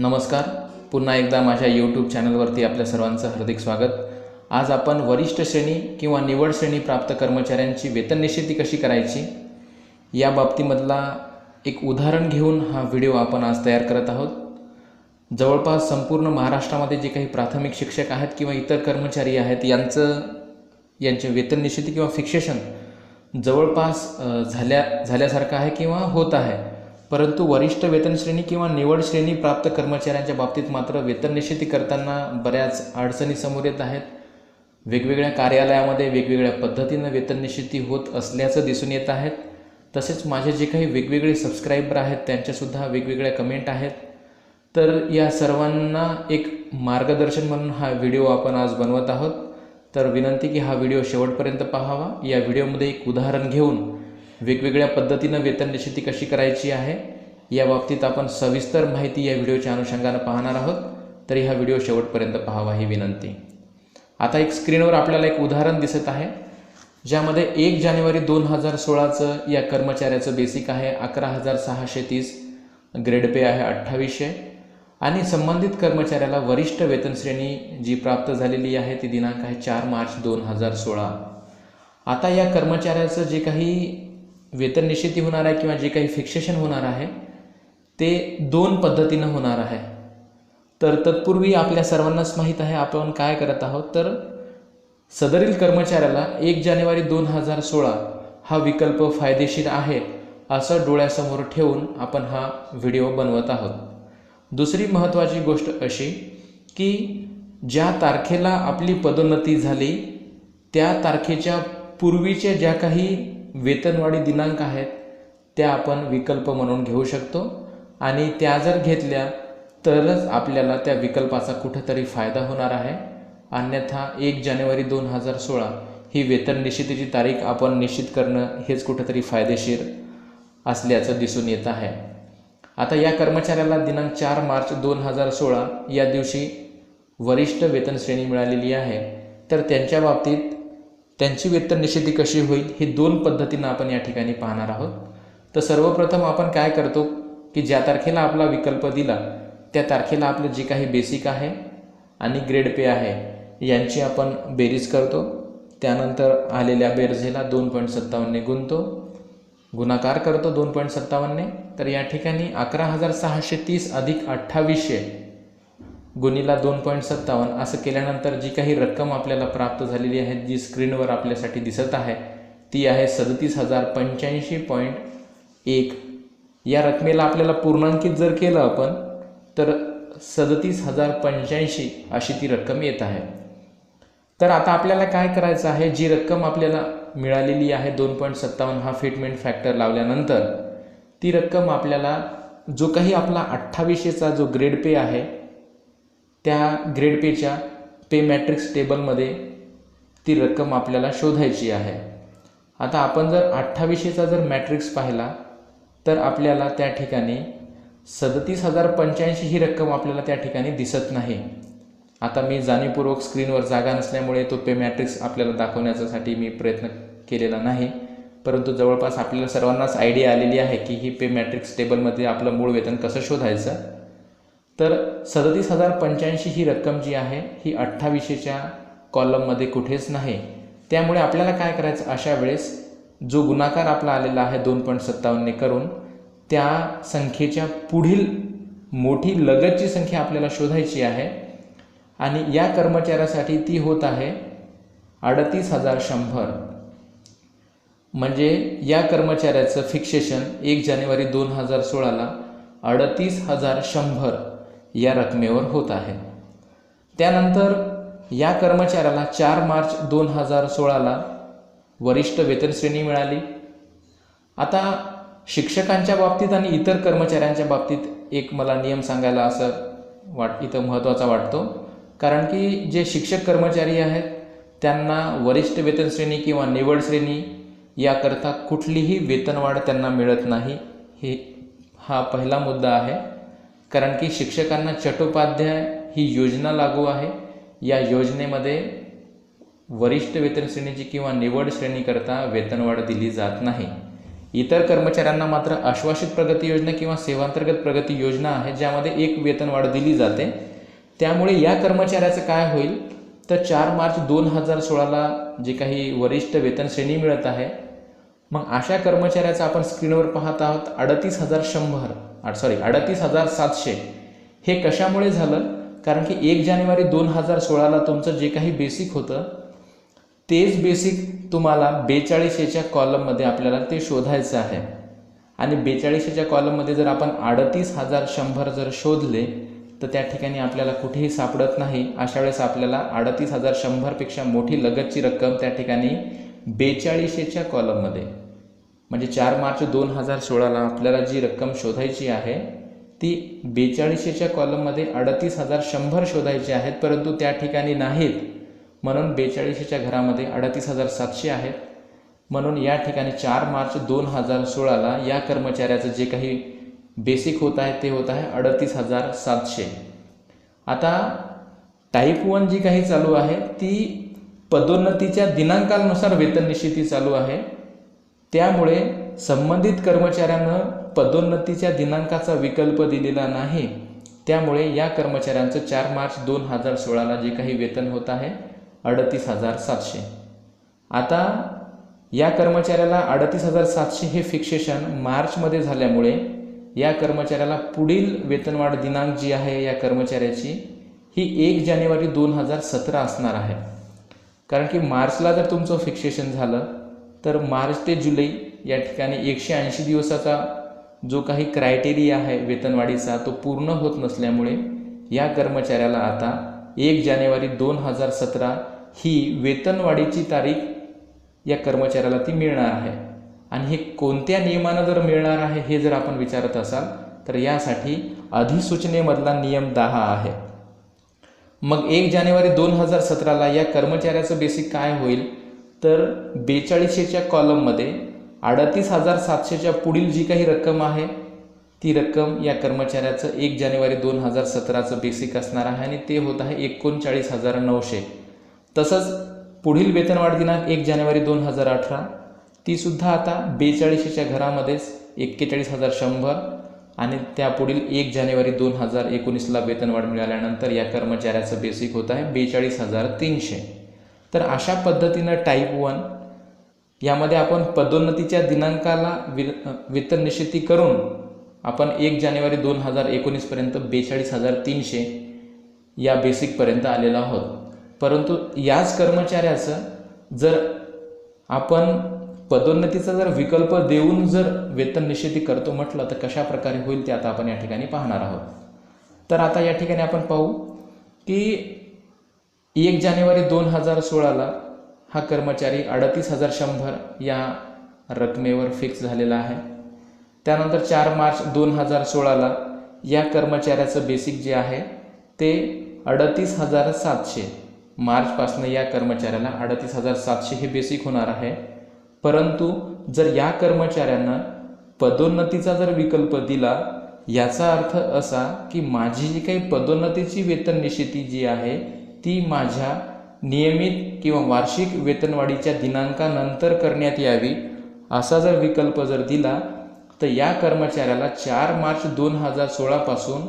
नमस्कार. पुन्हा एकदा माझ्या यूट्यूब चॅनलवरती आपल्या सर्वांचं हार्दिक स्वागत. आज आपण वरिष्ठ श्रेणी किंवा निवड श्रेणी प्राप्त कर्मचाऱ्यांची वेतन निश्चिती कशी करायची? या बाबतीमधला एक उदाहरण घेऊन हा व्हिडिओ आपण आज तयार करत आहोत. जवळपास संपूर्ण महाराष्ट्रामध्ये जे काही प्राथमिक शिक्षक आहेत किंवा इतर कर्मचारी आहेत यांचं यांचे वेतन निश्चिती किंवा फिक्सेशन जवळपास झाल्या झाल्यासारखं आहे किंवा होत आहे. परंतु वरिष्ठ वेतन श्रेणी किंवा निवड श्रेणी प्राप्त कर्मचाऱ्यांच्या बाबतीत मात्र वेतन निश्चिती करताना बऱ्याच अडचणी समोर येत आहेत. वेगवेगळ्या कार्यालयामध्ये वेगवेगळ्या पद्धतीनं वेतन निश्चिती होत असल्याचं दिसून येत आहेत तसेच माझे जे काही वेगवेगळे सबस्क्रायबर आहेत त्यांच्यासुद्धा वेगवेगळ्या कमेंट आहेत. तर या सर्वांना एक मार्गदर्शन म्हणून हा व्हिडिओ आपण आज बनवत आहोत. तर विनंती की हा व्हिडिओ शेवटपर्यंत पाहावा. या व्हिडिओमध्ये एक उदाहरण घेऊन वेगवेगळ्या पद्धतीनं वेतन निश्चिती कशी करायची आहे या बाबतीत आपण सविस्तर माहिती या व्हिडिओच्या अनुषंगानं पाहणार आहोत. तरी हा व्हिडिओ शेवटपर्यंत पाहावा ही विनंती. आता एक स्क्रीनवर आपल्याला एक उदाहरण दिसत आहे ज्यामध्ये एक जानेवारी दोन हजार सोळाचं या कर्मचाऱ्याचं बेसिक आहे अकरा हजार सहाशे तीस ग्रेड पे आहे अठ्ठावीसशे आणि संबंधित कर्मचाऱ्याला वरिष्ठ वेतन श्रेणी जी प्राप्त झालेली आहे ती दिनांक आहे चार मार्च दोन हजार सोळा. आता या कर्मचाऱ्याचं जे काही वेतन निश्चिती होणार आहे किंवा जे काही फिक्सेशन होणार आहे ते दोन पद्धतीनं होणार आहे. तर तत्पूर्वी आपल्या सर्वांनाच माहीत आहे आपण काय करत आहोत? तर सदरील कर्मचाऱ्याला एक जानेवारी दोन हजार सोळा हा विकल्प फायदेशीर आहे असं डोळ्यासमोर ठेवून आपण हा व्हिडिओ बनवत आहोत. दुसरी महत्त्वाची गोष्ट अशी की ज्या तारखेला आपली पदोन्नती झाली त्या तारखेच्या पूर्वीच्या ज्या काही वेतनवाढी दिनांक आहेत त्या आपण विकल्प म्हणून घेऊ शकतो. आणि त्या जर घेतल्या तरच आपल्याला त्या विकल्पाचा कुठंतरी फायदा होणार आहे. अन्यथा एक जानेवारी दोन हजार सोळा ही वेतन निश्चितीची तारीख आपण निश्चित करणं हेच कुठंतरी फायदेशीर असल्याचं दिसून येत आहे. आता या कर्मचाऱ्याला दिनांक चार मार्च दोन हजार सोळा या दिवशी वरिष्ठ वेतन श्रेणी मिळालेली आहे. तर त्यांच्या बाबतीत त्यांची वेतन निश्चिती कशी होईल ही दोन पद्धतीनं आपण या ठिकाणी पाहणार आहोत. तर सर्वप्रथम आपण काय करतो की ज्या तारखेला आपला विकल्प दिला त्या तारखेला आपलं जे काही बेसिक आहे आणि ग्रेड पे आहे यांची आपण बेरीज करतो. त्यानंतर आलेल्या बेरजेला दोन पॉईंट सत्तावन्नने गुणतो. गुणाकार करतो दोन पॉईंट सत्तावन्नने तर या ठिकाणी अकरा हजार सहाशे तीस अधिक अठ्ठावीसशे गुणीला दोन पॉईंट सत्तावन्न असं केल्यानंतर जी काही रक्कम आपल्याला प्राप्त झालेली आहे जी स्क्रीनवर आपल्यासाठी दिसत आहे ती आहे सदतीस हजार पंच्याऐंशी पॉईंट एक. या रकमेला आपल्याला पूर्णांकित जर केलं आपण तर सदतीस हजार पंच्याऐंशी अशी ती रक्कम येत आहे. तर आता आपल्याला काय करायचं आहे? जी रक्कम आपल्याला मिळालेली आहे दोन पॉईंट सत्तावन्न हा फिटमेंट फॅक्टर लावल्यानंतर ती रक्कम आपल्याला जो काही आपला अठ्ठावीसशेचा जो ग्रेड पे आहे त्या ग्रेड पेच्या पे मॅट्रिक्स टेबलमध्ये ती रक्कम आपल्याला शोधायची आहे. आता आपण जर अठ्ठावीसशेचा जर मॅट्रिक्स पाहिला तर आपल्याला त्या ठिकाणी सदतीस हजार पंच्याऐंशी ही रक्कम आपल्याला त्या ठिकाणी दिसत नाही. आता मी जाणीवपूर्वक स्क्रीनवर जागा नसल्यामुळे तो पे मॅट्रिक्स आपल्याला दाखवण्यासाठी मी प्रयत्न केलेला नाही. परंतु जवळपास आपल्याला सर्वांनाच आयडिया आलेली आहे की ही पे मॅट्रिक्स टेबलमध्ये आपलं मूळ वेतन कसं शोधायचं. तर सदतीस हजार पंच्याऐंशी ही रक्कम जी आहे ही अठ्ठावीसशेच्या कॉलममध्ये कुठेच नाही. त्यामुळे आपल्याला काय करायचं? अशा वेळेस जो गुणाकार आपला आलेला आहे दोन पॉईंट सत्तावन्नने करून त्या संख्येच्या पुढील मोठी लगतची संख्या आपल्याला शोधायची आहे. आणि या कर्मचाऱ्यासाठी ती होत आहे अडतीस हजार शंभर. म्हणजे या कर्मचाऱ्याचं फिक्सेशन एक जानेवारी दोन हजार सोळाला अडतीस हजार शंभर. या रकमेवर होत आहे. त्यानंतर या कर्मचाऱ्याला चार मार्च दोन हजार सोळाला वरिष्ठ वेतनश्रेणी मिळाली. आता शिक्षकांच्या बाबतीत आणि इतर कर्मचाऱ्यांच्या बाबतीत एक मला नियम सांगायला असं वाट इथं महत्त्वाचा वाटतो. कारण की जे शिक्षक कर्मचारी आहेत त्यांना वरिष्ठ वेतन श्रेणी किंवा निवड श्रेणी याकरता कुठलीही वेतनवाढ त्यांना मिळत नाही. हे हा पहिला मुद्दा आहे. कारण की शिक्षकांना चटोपाध्याय ही योजना लागू आहे. या योजनेमध्ये वरिष्ठ वेतन श्रेणीची किंवा निवड श्रेणीकरता वेतनवाढ दिली जात नाही. इतर कर्मचाऱ्यांना मात्र आश्वासित प्रगती योजना किंवा सेवांतर्गत प्रगती योजना आहे ज्यामध्ये एक वेतनवाढ दिली जाते. त्यामुळे या कर्मचाऱ्याचं काय होईल? तर चार मार्च दोन हजार सोळाला जे काही वरिष्ठ वेतन श्रेणी मिळत आहे मग अशा कर्मचाऱ्याचं आपण स्क्रीनवर पाहत आहोत अडतीस हजार शंभर सॉरी अडतीस हजार सातशे. हे कशामुळे झालं? कारण की एक जानेवारी दोन हजार सोळाला तुमचं जे काही बेसिक होतं तेच बेसिक तुम्हाला बेचाळीसशेच्या कॉलममध्ये आपल्याला ते शोधायचं आहे. आणि बेचाळीसशेच्या कॉलममध्ये जर आपण अडतीस हजार शंभर जर शोधले तर त्या ठिकाणी आपल्याला कुठेही सापडत नाही. अशा वेळेस आपल्याला अडतीस हजार शंभरपेक्षा मोठी लगतची रक्कम त्या ठिकाणी बेचाळीसशेच्या कॉलममध्ये म्हणजे चार मार्च दोन हजार सोळाला आपल्याला जी रक्कम शोधायची आहे ती बेचाळीसशेच्या कॉलममध्ये अडतीस हजार शंभर शोधायचे आहेत परंतु त्या ठिकाणी नाहीत. म्हणून बेचाळीसशेच्या घरामध्ये अडतीस हजार सातशे आहेत. म्हणून या ठिकाणी चार मार्च दोन हजार सोळाला या कर्मचाऱ्याचं जे काही बेसिक होत आहे ते होत आहे अडतीस हजार सातशे. आता टाईप वन जी काही चालू आहे ती पदोन्नतीच्या दिनांकानुसार वेतन निश्चिती चालू आहे. त्यामुळे संबंधित कर्मचाऱ्यांना पदोन्नतीच्या दिनांकाचा विकल्प दिलेला नाही. त्यामुळे या कर्मचाऱ्यांचं चार मार्च दोन हजार सोळाला जे काही वेतन होत आहे अडतीस हजार सातशे. आता या कर्मचाऱ्याला अडतीस हजार सातशे हे फिक्सेशन मार्चमध्ये झाल्यामुळे या कर्मचाऱ्याला पुढील वेतनवाढ दिनांक जी आहे या कर्मचाऱ्याची ही एक जानेवारी दोन हजार सतरा असणार आहे. कारण की मार्चला जर तुमचं फिक्सेशन झालं तर मार्च ते जुलै या ठिकाणी एकशे ऐंशी दिवसाचा जो काही क्रायटेरिया आहे वेतनवाढीचा तो पूर्ण होत नसल्यामुळे या कर्मचाऱ्याला आता एक जानेवारी दोन हजार सतरा ही वेतनवाढीची तारीख या कर्मचाऱ्याला ती मिळणार आहे. आणि हे कोणत्या नियमानं जर मिळणार आहे हे जर आपण विचारत असाल तर यासाठी अधिसूचनेमधला नियम दहा आहे. मग एक जानेवारी दोन हजार सतराला या कर्मचाऱ्याचं बेसिक काय होईल? तर बेचाळीसशेच्या कॉलममध्ये अडतीस हजार सातशेच्या पुढील जी काही रक्कम आहे ती रक्कम या कर्मचाऱ्याचं एक जानेवारी दोन हजार सतराचं बेसिक असणार आहे आणि ते होत आहे एकोणचाळीस हजार नऊशे. तसंच पुढील वेतनवाढ दिनांक एक जानेवारी दोन हजार अठरा तीसुद्धा आता बेचाळीसशेच्या घरामध्येच एक्केचाळीस हजार शंभर. आणि त्यापुढील एक जानेवारी दोन हजार एकोणीसला वेतनवाढ मिळाल्यानंतर या कर्मचाऱ्याचं बेसिक होत आहे बेचाळीस हजार तीनशे. तर अशा पद्धतीनं टाईप वन यामध्ये आपण पदोन्नतीच्या दिनांकाला वि वेतन निश्चिती करून आपण एक जानेवारी दोन हजार एकोणीसपर्यंत बेचाळीस हजार तीनशे या बेसिकपर्यंत आलेला आहोत. परंतु याच कर्मचाऱ्याचं जर आपण पदोन्नतीचा जर विकल्प देऊन जर वेतन निश्चिती करतो म्हटलं तर कशा प्रकारे होईल ते आता आपण या ठिकाणी पाहणार आहोत. तर आता या ठिकाणी आपण पाहू की एक जानेवारी दोन हजार सोळाला हा कर्मचारी अडतीस हजार शंभर या रकमेवर फिक्स झालेला आहे. त्यानंतर चार मार्च दोन हजार सोळाला या कर्मचाऱ्याचं बेसिक जे आहे ते अडतीस हजार सातशे. मार्चपासनं या कर्मचाऱ्याला अडतीस हजार सातशे हे बेसिक होणार आहे. परंतु जर या कर्मचाऱ्यांना पदोन्नतीचा जर विकल्प दिला याचा अर्थ असा की माझी जी काही पदोन्नतीची वेतन निश्चिती जी आहे ती माझ्या नियमित किंवा वार्षिक वेतनवाढीच्या दिनांकानंतर करण्यात यावी असा जर विकल्प जर दिला तर या कर्मचाऱ्याला चार मार्च दोन हजार सोळापासून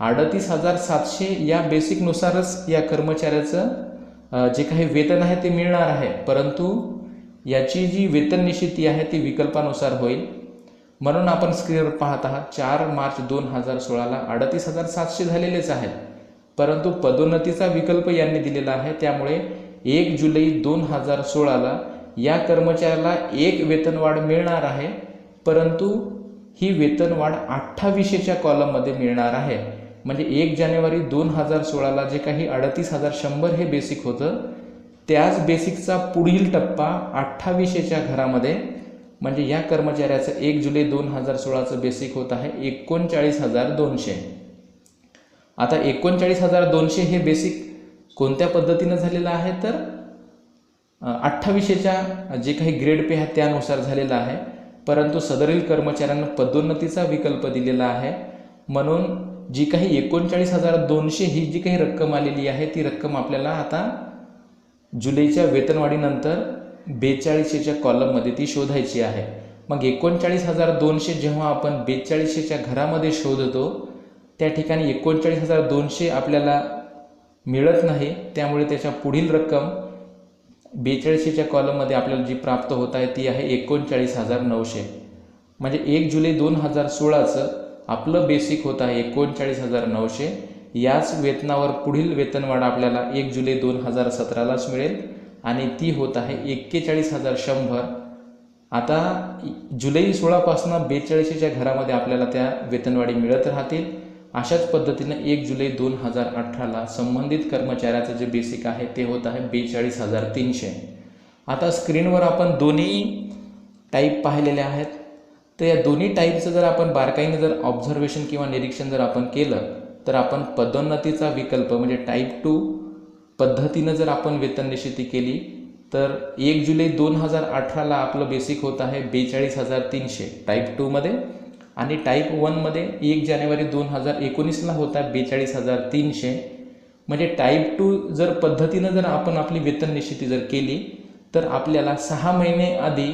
अडतीस हजार सातशे या बेसिकनुसारच या कर्मचाऱ्याचं जे काही वेतन आहे ते मिळणार आहे. परंतु याची जी वेतन निश्चिती आहे ती विकल्पानुसार होईल. म्हणून आपण स्क्रीनवर पाहत आहात चार मार्च दोन हजार सोळाला अडतीस हजार सातशे झालेलेच आहेत. परंतु पदोन्नतीचा विकल्प यांनी दिलेला आहे. त्यामुळे एक जुलै दोन हजार सोळाला या कर्मचाऱ्याला एक वेतनवाढ मिळणार आहे. परंतु ही वेतनवाढ अठ्ठावीसशेच्या कॉलममध्ये मिळणार आहे. म्हणजे एक जानेवारी दोन हजार सोळाला जे काही अडतीस हजार शंभर हे बेसिक होतं त्याच बेसिकचा पुढील टप्पा अठ्ठावीसशेच्या घरामध्ये म्हणजे या कर्मचाऱ्याचं एक जुलै दोन हजार सोळाचं बेसिक होत आहे एकोणचाळीस हजार दोनशे. आता एकोणचाळीस हजार दोनशे हे बेसिक कोणत्या पद्धतीनं झालेलं आहे? तर अठ्ठावीसशेच्या जे काही ग्रेड पे आहे त्यानुसार झालेलं आहे. परंतु सदरील कर्मचाऱ्यांना पदोन्नतीचा विकल्प दिलेला आहे. म्हणून जी काही एकोणचाळीस हजार दोनशे ही जी काही रक्कम आलेली आहे ती रक्कम आपल्याला आता जुलैच्या वेतनवाढीनंतर बेचाळीसशेच्या कॉलममध्ये ती शोधायची आहे. मग एकोणचाळीस हजार दोनशे जेव्हा आपण बेचाळीसशेच्या घरामध्ये शोधतो त्या ठिकाणी एकोणचाळीस हजार दोनशे आपल्याला मिळत नाही त्यामुळे त्याच्या पुढील रक्कम बेचाळीसशेच्या कॉलममध्ये आपल्याला जी प्राप्त होत आहे ती आहे एकोणचाळीस हजार नऊशे. म्हणजे एक जुलै दोन हजार सोळाचं आपलं बेसिक होत आहे एकोणचाळीस हजार नऊशे. याच वेतनावर पुढील वेतनवाढ आपल्याला एक जुलै दोन हजार सतरालाच मिळेल आणि ती होत आहे एक्केचाळीस हजार शंभर. आता जुलै सोळापासून बेचाळीसच्या घरामध्ये आपल्याला त्या वेतनवाढी मिळत राहतील. अशाच पद्धतीनं एक जुलै दोन हजार अठराला संबंधित कर्मचाऱ्याचं जे बेसिक आहे ते होत आहे बेचाळीस हजार तीनशे. आता स्क्रीनवर आपण दोन्ही टाईप पाहिलेले आहेत. तर या दोन्ही टाईपचं जर आपण बारकाईने जर ऑब्झर्वेशन किंवा निरीक्षण जर आपण केलं तर आपण पदोन्नतीचा विकल्प म्हणजे टाईप टू पद्धतीनं जर आपण वेतन निश्चिती केली तर एक जुलै दोन हजार अठराला आपलं बेसिक होत आहे बेचाळीस हजार तीनशे टाईप टूमध्ये आणि टाईप वनमध्ये एक जानेवारी दोन हजार एकोणीसला होता बेचाळीस हजार तीनशे. म्हणजे टाईप टू जर पद्धतीनं जर आपण आपली वेतन निश्चिती जर केली तर आपल्याला सहा महिने आधी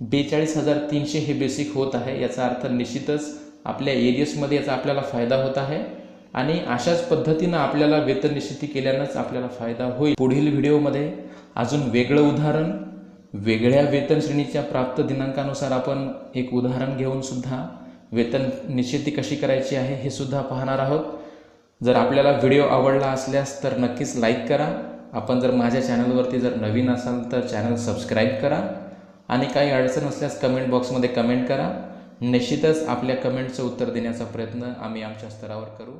बेचाळीस हजार तीनशे हे बेसिक होत आहे. याचा अर्थ निश्चितच आपल्या एरियसमध्ये याचा आपल्याला फायदा होत आहे. आणि अशाच पद्धतीनं आपल्याला वेतन निश्चिती केल्यानंच आपल्याला फायदा होईल. पुढील व्हिडिओमध्ये अजून वेगळं उदाहरण वेगळ्या वेतन श्रेणीच्या प्राप्त दिनांकानुसार आपण एक उदाहरण घेऊन सुद्धा वेतन निश्चिती कशी करायची आहे हे सुद्धा पाहणार आहोत. जर आपल्याला व्हिडिओ आवडला असल्यास तर नक्कीच लाईक करा. आपण जर माझ्या चॅनलवरती जर नवीन असाल तर चॅनल सबस्क्राईब करा. आणि काही अडचण असल्यास कमेंट बॉक्समध्ये कमेंट करा. निश्चितच आपल्या कमेंटचं उत्तर देण्याचा प्रयत्न आम्ही आमच्या स्तरावर करू.